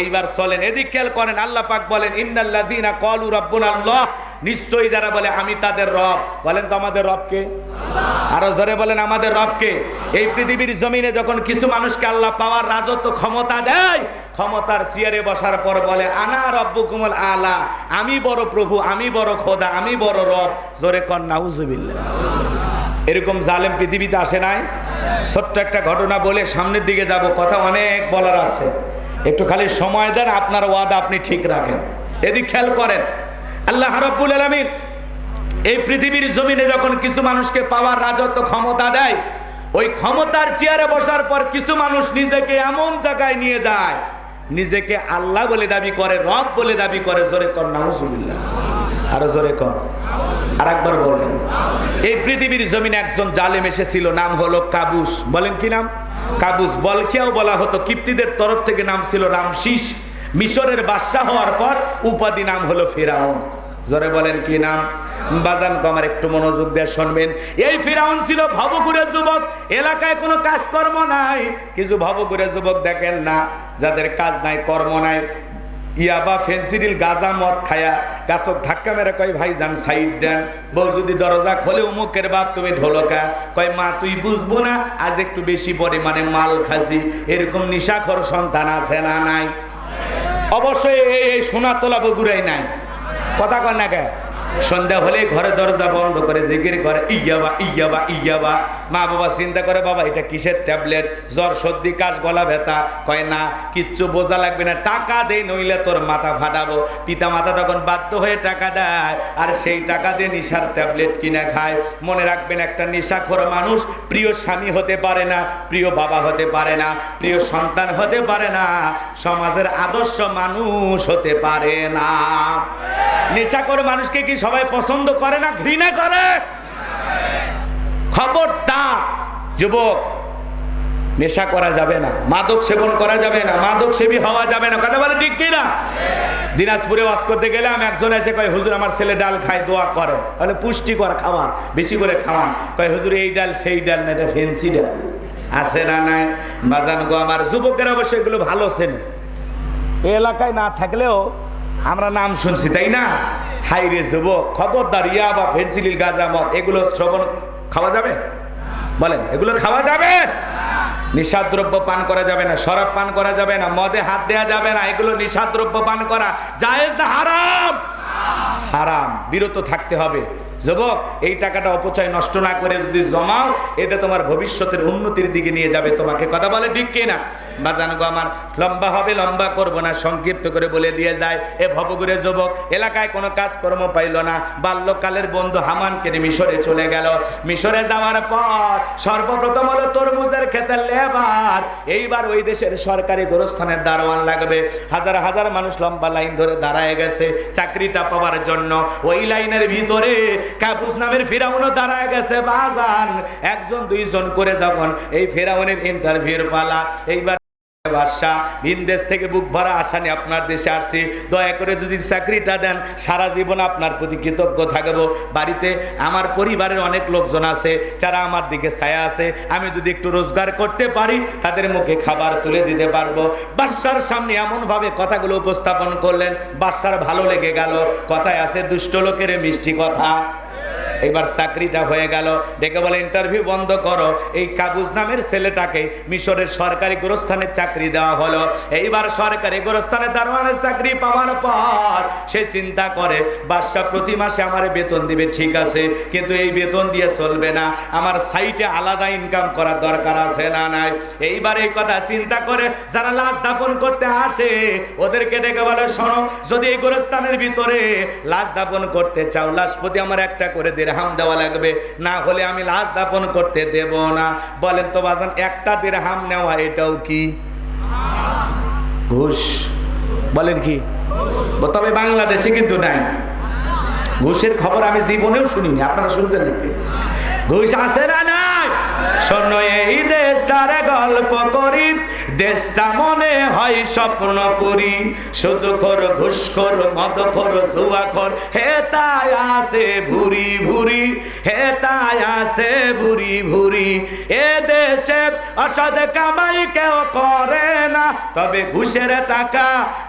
এইবার চলেন। এদিক খেয়াল করেন, আল্লাহ পাক বলেন, ইন্নাল্লাযীনা ক্বালু রাব্বুনা আল্লাহ নিশ্চয়ই যারা বলে, আমি তাদের রব। বলেন তো, আমাদের রবকে? আরও জোরে বলেন, আমাদের রবকে? এই পৃথিবীর জমিনে যখন কিছু মানুষকে আল্লাহ পাওয়ার রাজত্ব ক্ষমতা দেয়, ক্ষমতার চেয়ারে বসার পর বলে, আনা রব্বুকুমুল আলা। আমি বড় প্রভু, আমি বড় খোদা, আমি বড় রব। জোরে কর নাউজুবিল্লাহ। এরকম জালেম পৃথিবীতে আসে নাই? ছোট্ট একটা ঘটনা বলে সামনের দিকে যাব, কথা অনেক বলার আছে। একটু খালি সময় দেন, আপনার ওয়াদা আপনি ঠিক রাখেন। এদিক খেয়াল করেন, আল্লাহ রাব্বুল আলামিন এই পৃথিবীর জমিনে যখন কিছু মানুষকে পাওয়ার রাজত্ব ক্ষমতা দেয়, ওই ক্ষমতার চেয়ারে বসার পর কিছু মানুষ নিজেকে এমন জায়গায় নিয়ে যায়, নিজেকে আল্লাহ বলে দাবি করে, রব বলে দাবি করে, জোরে কর, নাউজুবিল্লাহ। আরও জোরে কর। আর একবার বলেন, এই পৃথিবীর জমিনে একজন জালেম এসেছিল, নাম হলো কাবুস। বলেন কি নাম? কাবুস বলকেও বলা হতো, কিপ্তিদের তরফ থেকে নাম ছিল রামশিস। মিশরের বাদশাহ হওয়ার পর উপাধি নাম হলো ফেরাউন। জোরে বলেন কি নাম? বাজান কমার একটু মনোযোগ দিয়ে শুনবেন। এই ফিরাউন ছিল ভবঘুরে যুবক, এলাকায় কোনো কাজকর্ম নাই। কিছু ভবঘুরে যুবক দেখেন না, যাদের কাজ নাই, কর্ম নাই। ইয়াবা ফেন্সিডিল গাজা মদ খায়া, গাছত ধাক্কা মেরে কয়, ভাই যান সাইড দেন, বউ যদি দরজা খোলে, উমুকের বাপ তুমি ঢোলকা। কয়, মা, তুই বুঝব না, আজ একটু বেশি পরিমাণে মাল খাসি, এরকম নিশাখর সন্তান আছে না নাই? অবশ্যই এই এই সোনা তোলা বগুড়াই নাই। কথা কয় না কে? সন্ধ্যা হলে ঘরে দরজা বন্ধ করে জিকির করে ইয়াবা ইয়াবা ইয়াবা মা বাবা চিন্তা করে, বাবা, এটা কিসের ট্যাবলেট? জ্বর, সর্দি, কাশ, গলা ব্যথা। কয়, না, কিচ্ছু বোঝা লাগবে না, টাকা দেই নইলে তোর মাথা ফাটাবো। পিতা মাতা তখন বাধ্য হয়ে টাকা দেয়, আর সেই টাকা দিয়ে নিশার ট্যাবলেট কিনে খায়। মনে রাখবেন, একটা নেশাখোর মানুষ প্রিয় স্বামী হতে পারে না, প্রিয় বাবা হতে পারে না, প্রিয় সন্তান হতে পারে না, সমাজের আদর্শ মানুষ হতে পারে না। নেশাখোর মানুষকে কি সবাই পছন্দ করে না, ঘৃণা করে। খবরদার যুবক, নেশা করা যাবে না, মাদক সেবন করা যাবে না, মাদক সেবী হওয়া যাবে না। কথা বলে ঠিক কিনা? দিনাজপুরে ওয়াজ করতে গেলাম একজন এসে কয়, হুজুর, আমার ছেলে ডাল খায়, দোয়া করে। তাহলে পুষ্টিকর খাবার, বেশি করে খাওয়ান। কয়, হুজুর, এই ডাল, সেই ডাল না, এটা ফেন্সি ডাল। আছে না নাই? বাজান গো, আমার যুবকের অবশ্যই এগুলো ভালো এই এলাকায় না থাকলেও আমরা নাম শুনছি, তাই না? হাই রে যুবক, খবরদার ইয়া বা ফেন্সিলিল গাজা মত এগুলো শ্রবণ খাওয়া যাবে? বলেন, এগুলো খাওয়া যাবে? নিশাদ্রব্য পান করা যাবে না, শরাব পান করা যাবে না, মদে হাত দেয়া যাবে না, এগুলো নিশাদ্রব্য পান করা। জায়েজ না হারাম? হারাম। বিরত থাকতে হবে। যুবক, এই টাকাটা অপচয় নষ্ট না করে যদি জমাও, এটা তোমার ভবিষ্যতের উন্নতির দিকে নিয়ে যাবে। তোমাকে কথা বলে ঠিক কিনা? বাজান গো আমার, লম্বা হবে, লম্বা করব না, সংক্ষিপ্ত করে বলে দিয়ে যায়। এ ভবগুরে যুবক, এলাকায় কোনো কাজকর্ম পাইল না। বাল্যকালের বন্ধু হামানকে মিশরে চলে গেল। মিশরে যাওয়ার পর সর্বপ্রথম হলো তরমুজের খেতে লেবার। এইবার ওই দেশের সরকারি গোরস্থানের দারোয়ান লাগবে। হাজার হাজার মানুষ লম্বা লাইন ধরে দাঁড়ায় গেছে চাকরিটা পাওয়ার জন্য। ওই লাইনের ভিতরে কাবুস নামের ফিরাউনও দাঁড়ায় গেছে, বাজান, একজন, দুইজন করে যখন এই ফেরাউনের ইন্টারভিউর পালা, এইবার যারা আমার দিকে ছায়া আছে। আমি যদি একটু রোজগার করতে পারি, তাদের মুখে খাবার তুলে দিতে পারব। বাদশার সামনে এমনভাবে কথাগুলো উপস্থাপন করলেন, বাদশার ভালো লেগে গেল। কথায় আছে, দুষ্ট লোকের মিষ্টি কথা। এবার চাকরিটা হয়ে গেল। ডেকে বলে ইন্টারভিউ বন্ধ করো। এই কাগুজ নামের ছেলেটাকে মিশরের সরকারি গোরস্থানের চাকরি দেওয়া হলো। এইবার সরকারি গোরস্থানে দারোয়ানের চাকরি পাওয়ার পর সে চিন্তা করে, বাদশাহ, প্রতি মাসে আমার বেতন দিবে, ঠিক আছে। কিন্তু এই বেতন দিয়ে চলবে না। আমার সাইটে আলাদা ইনকাম করার দরকার আছে না নাই? এইবার এই কথা চিন্তা করে যারা লাশ দাপন করতে আসে, ওদেরকে ডেকে বলে, শোনো, যদি এই গোরস্থানের ভিতরে লাশ দাপন করতে চাও, লাশ প্রতি আমার একটা করে দেড়হাম দেওয়া লাগবে। না হলে আমি লাশ দাপন করতে দেব না। বলেন তো বাজান, একটা দেড়হাম নেওয়া, এটাও কি? ঘুষ। বলেন কি? তবে বাংলাদেশে কিন্তু নাই। ঘুষের খবর আমি জীবনেও শুনিনি, আপনারা শুনছেন নাকি ঘুষ আছে না নাই? শোনো এই দেশটার গল্প করি, দেশটা মনে হয় স্বপ্ন করি। শুধু কর ঘুষ কর মদ কর জুয়া কর হে তাই আসে ভুরি ভুরি, হে তাই আসে ভুরি ভুরি। এ দেশে অসদ কামাই কেউ করে না, তবে ঘুষের টাকা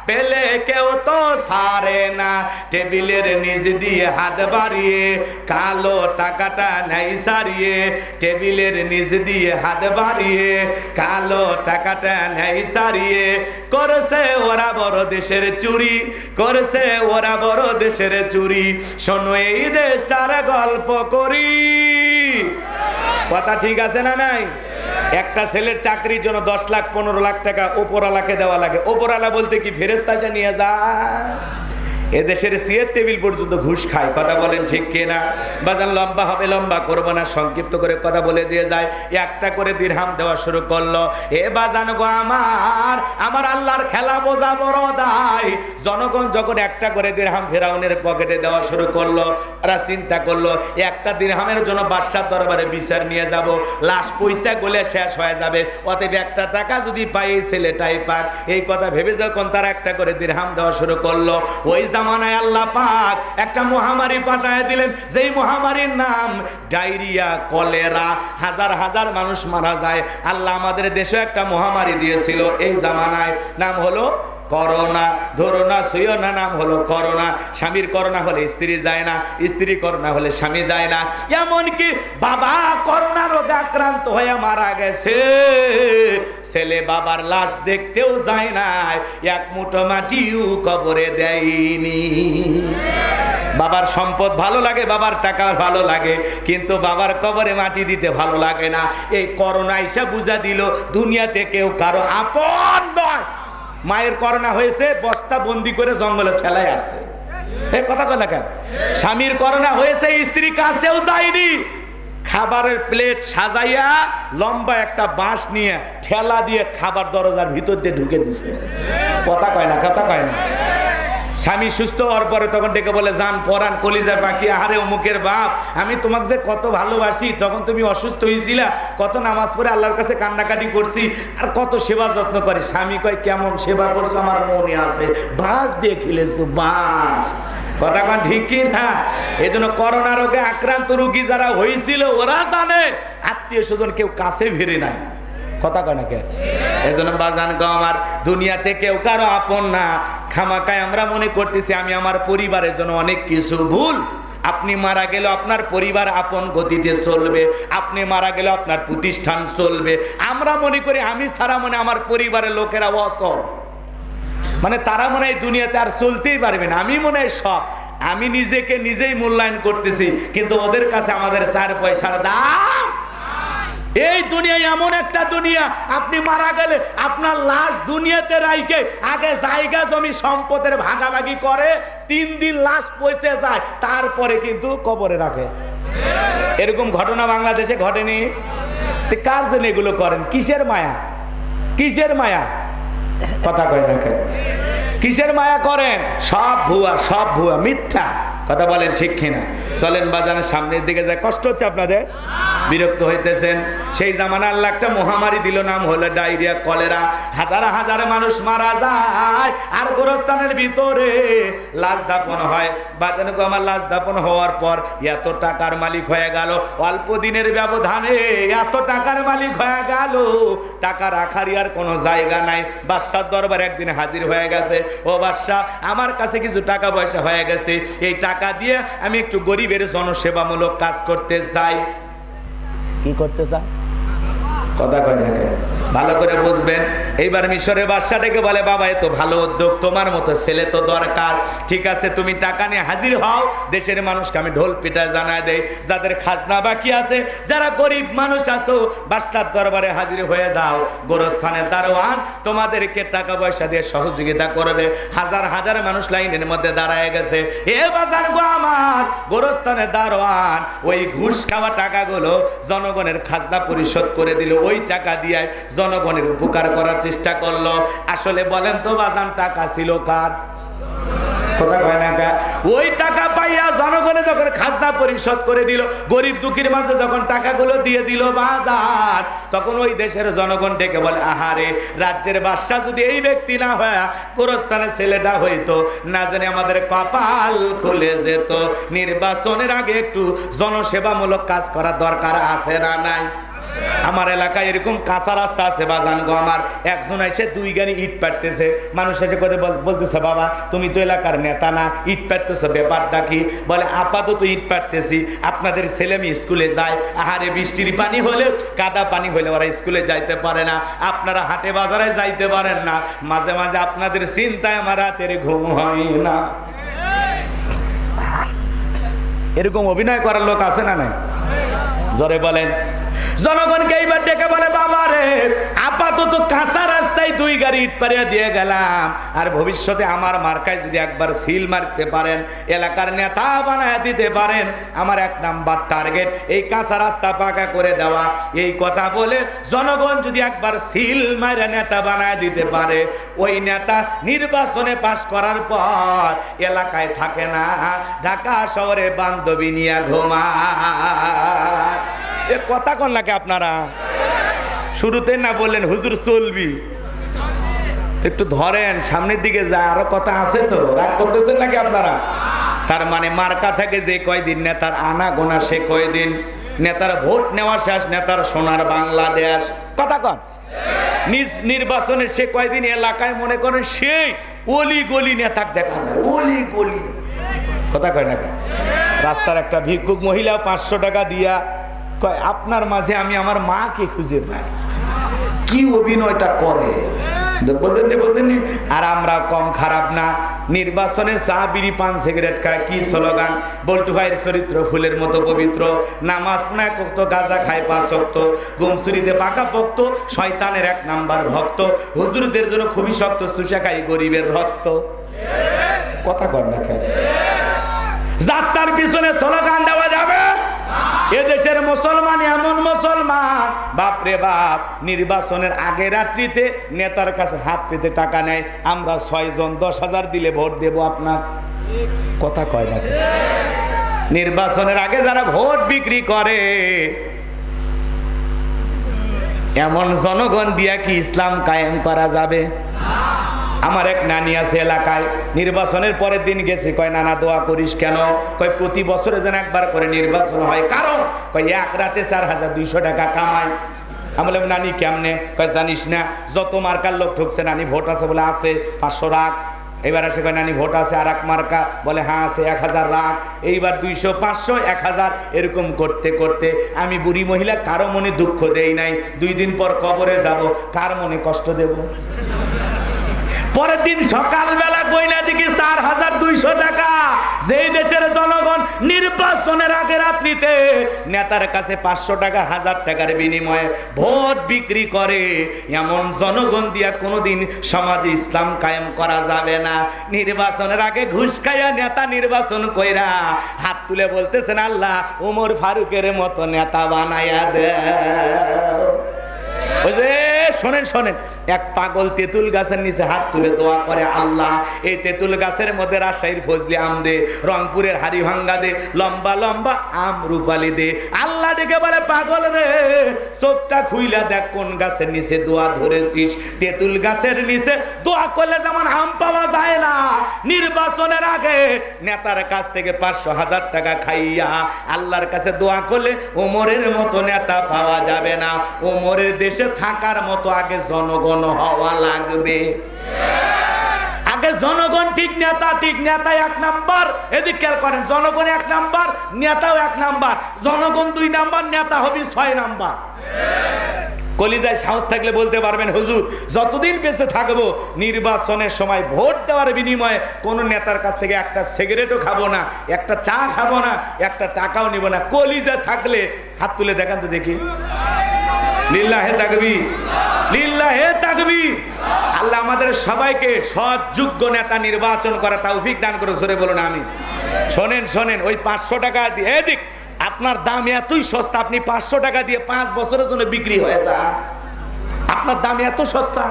পেলে কেউ তো সারে না। টেবিলের নিজ দিয়ে হাত বাড়িয়ে, কালো টাকাটা নাই সারিয়ে, টেবিলের নিজ দিয়ে হাত বাড়িয়ে, কালো টাকাটা নাই সারিয়ে। করছে ওরা বড় দেশের চুরি, করছে ওরা বড় দেশের চুরি। শোনো এই দেশটার গল্প করি। কথা ঠিক আছে না নাই? একটা ছেলের চাকরির জন্য দশ লাখ, পনেরো লাখ টাকা ওপরালাকে দেওয়া লাগে। ওপরালা বলতে কি ফেরেস্তা নিয়ে যায় এদেশের সিয়ের টেবিল পর্যন্ত ঘুষ খায়, কথা বলেন ঠিক কে না বাজার লম্বা হবে, লম্বা করব না, সংক্ষিপ্ত করে কথা বলে দিয়ে যায়। একটা করে দিরহাম দেওয়া শুরু করল। এ বাজান গো আমার আমার আল্লাহর খেলা বোঝা বড় দায়। জনগণ যখন একটা করে দিরহাম ফেরাউনের পকেটে দেওয়া শুরু করল, তারা চিন্তা করল, একটা দিরহামের জন্য বাদশার দরবারে বিচার নিয়ে যাব, লাশ পয়সা গলে শেষ হয়ে যাবে। অতএব একটা টাকা যদি পাই এই ছেলেটাই পাক। এই কথা ভেবে যখন তারা একটা করে দিরহাম দেওয়া শুরু করল, ওই জামানায় আল্লাহ পাক একটা মহামারী পাঠায় দিলেন। যেই মহামারীর নাম ডায়রিয়া, কলেরা। হাজার হাজার মানুষ মারা যায়। আল্লাহ আমাদের দেশে একটা মহামারী দিয়েছিল এই জামানায়। নাম হলো করোনা, ধরো না না, নাম হলো করোনা। স্বামীর করোনা হলে স্ত্রী যায় না, স্ত্রী করোনা হলে স্বামী যায় না। এমনকি বাবা করোনা রোগে আক্রান্ত হয়ে মারা গেছে। ছেলে বাবার লাশ দেখতেও যায় না, এক মুঠো মাটিও কবরে দেয়নি। বাবার সম্পদ ভালো লাগে, বাবার টাকা ভালো লাগে, কিন্তু বাবার কবরে মাটি দিতে ভালো লাগে না। এই করোনা এসে বুঝা দিল, দুনিয়াতে কেউ কারও আপন নয়। মায়ের করোনা হয়েছে, বস্তা বন্দি করে জঙ্গলে ঠেলায় আসছে। এ কথা কথা কেন স্বামীর করোনা হয়েছে, স্ত্রী কাছেও যায়নি। খাবারের প্লেট সাজাইয়া লম্বা একটা বাঁশ নিয়ে ঠেলা দিয়ে খাবার দরজার ভিতর দিয়ে ঢুকে দিছে। কথা কয় না, কথা কয় না। স্বামী সুস্থ হওয়ার পরে তখন ডেকে বলে যান পরান কলিজা পাখি, আহারে অমুকের বাপ। আমি তোমাকে যে কত ভালোবাসি, তখন তুমি অসুস্থ হয়েছিলা কত নামাজ পড়ে আল্লাহর কাছে কান্নাকাটি করছি, আর কত সেবা যত্ন করে। স্বামী কয়, কেমন সেবা করছ? আমার মনে আছে, বাস দিয়ে খেলেছো, বাস। কথা কন ঠিক কি না? এই জন্য করোনা রোগে আক্রান্ত রোগী যারা হয়েছিল ওরা জানে আত্মীয় স্বজন কেউ কাছে ভিড়ে নাই। কথা কয় না কে? জন্য বাজান গো আমার, দুনিয়াতে কেউ কারও আপন না। খামাকায় আমরা মনে করতেছি আমি আমার পরিবারের জন্য অনেক কিছু ভুল। আপনি মারা গেলে আপনার পরিবার আপন গতিতে চলবে, আপনি মারা গেলে আপনার প্রতিষ্ঠান চলবে। আমরা মনে করি আমি ছাড়া মনে আমার পরিবারের লোকেরা অসল মানে তারা মনে হয় দুনিয়াতে আর চলতেই পারবে না। আমি মনে হয় সব আমি নিজেকে নিজেই মূল্যায়ন করতেছি, কিন্তু ওদের কাছে আমাদের চার পয়সার দাম। এই দুনিয়া এমন একটা দুনিয়া, আপনি মারা গেলে আপনার লাশ দুনিয়াতে রাইকে আগে জায়গা জমি সম্পদের ভাগাভাগি করে, তিন দিন লাশ পয়সে যায়, তারপরে কিন্তু কবরে রাখে। এরকম ঘটনা বাংলাদেশে ঘটেনি? কার জন্য এগুলো করেন? কিসের মায়া? কিসের মায়া? কথা কয় না কেন? কিসের মায়া করেন? সব ভুয়া সব ভুয়া, মিথ্যা। কথা বলেন ঠিক কিনা? চলেন বাজানের সামনের দিকে যায়, কষ্ট হচ্ছে আপনাদের? বিরক্ত হইতেছেন। সেই জামানা আল্লাহ একটা মহামারী দিল, নাম হলো ডায়রিয়া, কলেরা। হাজার হাজার মানুষ মারা যায়, আর গোরস্থানের ভিতরে লাশ দাপন হয়। বাজানো আমার লাশ দাপন হওয়ার পর এত টাকার মালিক হয়ে গেল। অল্প দিনের ব্যবধানে এত টাকার মালিক হয়ে গেল। টাকা রাখারই আর কোনো জায়গা নাই। বাদশার দরবার একদিন হাজির হয়ে গেছে। ও বাদশাহ, আমার কাছে কিছু টাকা পয়সা হয়ে গেছে। এই টাকা দিয়ে আমি একটু গরিবের জনসেবামূলক কাজ করতে চাই। কি করতে চাই কথা কথা ভালো করে বুঝবেন। এইবার মিশরের বাদশাটাকে বলে, বাবা এত ভালো উদ্যোগ, তোমার মতো ছেলে তো দরকার। ঠিক আছে, তুমি টাকা নিয়ে হাজির হও। দেশের মানুষকে আমি ঢোল পিটা জানায় দেই। যাদের খাজনা বাকি আছে, যারা গরিব মানুষ আছো, বাদশার দরবারে হাজির হয়ে যাও। গোরস্থানের দারোয়ান তোমাদেরকে টাকা পয়সা দিয়ে সহযোগিতা করবে। হাজার হাজার মানুষ লাইনের মধ্যে দাঁড়ায় গেছে। এ বাজার গো আমার গোরস্থানের দারোয়ান। ওই ঘুষ খাওয়া টাকাগুলো জনগণের খাজনা পরিশোধ করে দিল। ওই টাকা দিয়ে জনগণের উপকার করার চেষ্টা করল। আসলে বলেন তো, বাজান টাকা ছিল কার? করে রাজ্যের যদি এই ব্যক্তি না ছেলেটা হইতো, না আমাদের কপাল খুলে যেত। নির্বাচনের আগে একটু জনসেবামূলক কাজ করার দরকার আছে না নাই? আমার এলাকায় এরকম কাঁচা রাস্তা আছে বাজান গো আমার। একজন এসে দুই গাড়ি ইট পাটতেছে মানুষ এসে করে বলতেছে, বাবা, তুমি তো এলাকার নেতা না, ইট পাটতেছো ব্যাপারটা কি? বলে, আপাতত ইট পাটতেছি আপনাদের ছেলে মেয়ে স্কুলে যায়। আহারে, বৃষ্টির পানি হলে কাদা পানি হলে ওরা স্কুলে যাইতে পারে না। আপনারা হাটে বাজারে যাইতে পারেন না। মাঝে মাঝে আপনাদের চিন্তায় আমার রাতের ঘুম হয় না। এরকম অভিনয় করার লোক আছে না নাই? জোরে বলেন। জনগণকে এইবার ডেকে বলে, বাবা রে, আপাতত কাঁচা রাস্তায় দুই গাড়ি ইট পারিয়া দিয়ে গেলাম। আর ভবিষ্যতে আমার মার্কায় যদি একবার সিল মারতে পারেন, এলাকার নেতা বানায় দিতে পারেন, আমার এক নাম্বার টার্গেট, এই কাঁচা রাস্তা পাকা করে দেওয়া। এই কথা বলে জনগণ যদি একবার সিল মারে নেতা বানায় দিতে পারে, ওই নেতা নির্বাচনে পাশ করার পর এলাকায় থাকে না, ঢাকা শহরে বান্ধবী নিয়ে ঘুমায়। এ কথা কোন লাগে আপনারা? শুরুতে না বললেন হুজুর চলবি। একটু ধরেন সামনের দিকে যায় আরও কথা আছে তো? রাগ করতেছেন নাকি আপনারা? তার মানে মার্কা থাকে যে কয়দিন নেতার আনা গোনা সে কয়দিন নেতার ভোট নেওয়া শেষ নেতার সোনার বাংলাদেশ কথা কন? নিজ নির্বাচনে সে কয়দিন এলাকায় মনে করেন সেই অলি গলি নেতাক দেখা যায়। অলি গলি। কথা কয় না? রাস্তার একটা ভিক্ষুক মহিলা পাঁচশো টাকা দিয়া কয়, আপনার মাঝে আমি আমার মাকে খুঁজে পাই। কি অভিনয়টা করে? নির্বাচনের খায় খায় শয়তানের এক নাম্বার ভক্ত। হুজুরদের জন্য খুবই শক্ত খাই গরিবের রক্ত। কথা কর না কেন? যাত্রার পিছনে স্লোগান দেওয়া যাবে? মুসলমান, এমন মুসলমান। বাপরে বাপ, নির্বাচনের আগে রাত্রিতে নেতার কাছে হাত পেতে টাকা নেয়। আমরা ছয়জন দশ হাজার দিলে ভোট দেব আপনার। কথা কয় না নির্বাচনের আগে যারা ভোট বিক্রি করে, এমন জনগণ দিয়া কি ইসলাম কায়েম করা যাবে? আমার এক নানি আছে এলাকায়, নির্বাচনের পরের দিন গেছে, কয়, নানা, দোয়া করিস কেন? কয়, প্রতি বছরে যেন একবার করে নির্বাচন হয়। কারণ, কয়, এক রাতে চার হাজার দুইশো টাকা কামায়। আমি বললাম, নানি, কেমনে? কয়, জানিস না, যত মার্কার লোক ঠুকছে, নানি, ভোট আছে বলে আছে, পাঁচশো রাখ এবার আসে, কয়, নানি, ভোট আছে আর এক মার্কা। বলে হ্যাঁ আছে, এক হাজার রাখ এইবার দুইশো, পাঁচশো, এক হাজার এরকম করতে করতে আমি বুড়ি মহিলা কারও মনে দুঃখ দেই নাই। দুই দিন পর কবরে যাব, কার মনে কষ্ট দেব? পরের দিন সকালবেলা গয়না দিকে চার হাজার দুইশো টাকা। যেই দেশের জনগণ নির্বাচনের আগে রাত্রিতে নেতার কাছে পাঁচশো টাকা, হাজার টাকার বিনিময়ে ভোট বিক্রি করে। এমন জনগণ দিয়া কোনোদিন সমাজে ইসলাম কায়েম করা যাবে না। নির্বাচনের আগে ঘুষ খাইয়া নেতা নির্বাচন কইরা হাত তুলে বলতেছেন, আল্লাহ ওমর ফারুকের মতো নেতা বানাইয়া দে শোনেন শোনেন। এক পাগল তেঁতুল গাছের নিচে হাত তুলে দোয়া করে, আল্লাহ, এই তেঁতুল গাছের মধ্যে রাজশাহীর ফজলি আম দে, রংপুরের হাড়ি ভাঙ্গা দে, লম্বা লম্বা আম রূপালি দে। আল্লাহ ডেকে বলে, পাগল রে, চোখটা খুইলা দেখ কোন গাছের নিচে দোয়া ধরেছিস। তেঁতুল গাছের নিচে দোয়া করলে যেমন আম পাওয়া যায় না। নির্বাচনের আগে নেতার কাছ থেকে পাঁচশো হাজার টাকা খাইয়া আল্লাহর কাছে দোয়া করলে ওমরের মতো নেতা পাওয়া যাবে না। ওমরের দেশে থাকার মতো আগে জনগণ হওয়া লাগবে। আগে জনগণ ঠিক নেতা ঠিক নেতা এক নাম্বার। এদিক খেয়াল করেন, জনগণ এক নাম্বার, নেতাও এক নাম্বার। জনগণ দুই নাম্বার, নেতা হবে ছয় নাম্বার। কলিজায় সাহস থাকলে বলতে পারবেন, হুজুর, যতদিন বেঁচে থাকব, নির্বাচনের সময় ভোট দেওয়ার বিনিময়ে কোন নেতার কাছ থেকে একটা সিগারেটও খাব না, একটা চা খাব না, একটা টাকাও নিব না। কলিজা থাকলে হাত তুলে দেখান তো দেখি। লিল্লাহে তাকবি লিল্লাহে তাকবি আল্লাহ আমাদের সবাইকে সৎ, যোগ্য নেতা নির্বাচন করা তৌফিক দান করে সরে বলুন আমি শোনেন শোনেন, ওই পাঁচশো টাকা দিয়ে এদিক আপনার দাম এতই সস্তা, আপনি পাঁচশো টাকা দিয়ে পাঁচ বছরের জন্য বিক্রি হয়ে যান। আপনার দাম এত সস্তা।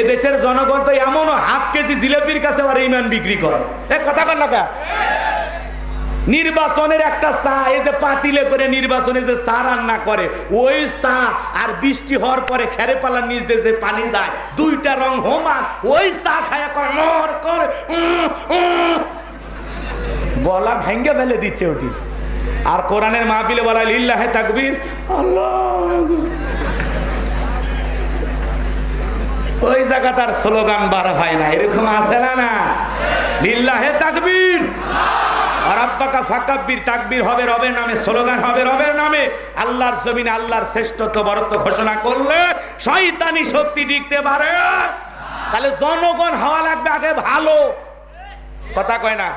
এদেশের জনগণ তো এমন হাফ কেজি জিলেপির কাছে আর ইমান বিক্রি করে। এ, কথা কর না? নির্বাচনের একটা চা, এই যে পাতিলে করে নির্বাচনে যে চা রান্না করে, ওই চা আর বৃষ্টি হওয়ার পরে খেরে পালার নিচ দিয়ে যে পানি যায়, দুইটা রং হোমান ওই চা খায়া করে করে। গলা ভেঙ্গে ফেলে দিচ্ছে ওটি। আর কোরআনের মাহফিলে বলা লিল্লাহে তাকবীর। আল্লাহ। ওই জায়গা তার স্লোগান বার হয় না, এরকম আছে না না? লিল্লাহে তাকবীর। আর তাকবীর হবে নামে হবে নামে। আল্লাহর আল্লাহর শ্রেষ্ঠত্ব বরত্ব ঘোষণা করলে পারে। তাহলে জনগণ লাগবে ভালো। কথা কয় না?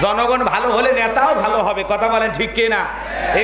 জনগণ ভালো হলে নেতাও ভালো হবে। কথা বলেন ঠিক কিনা? এই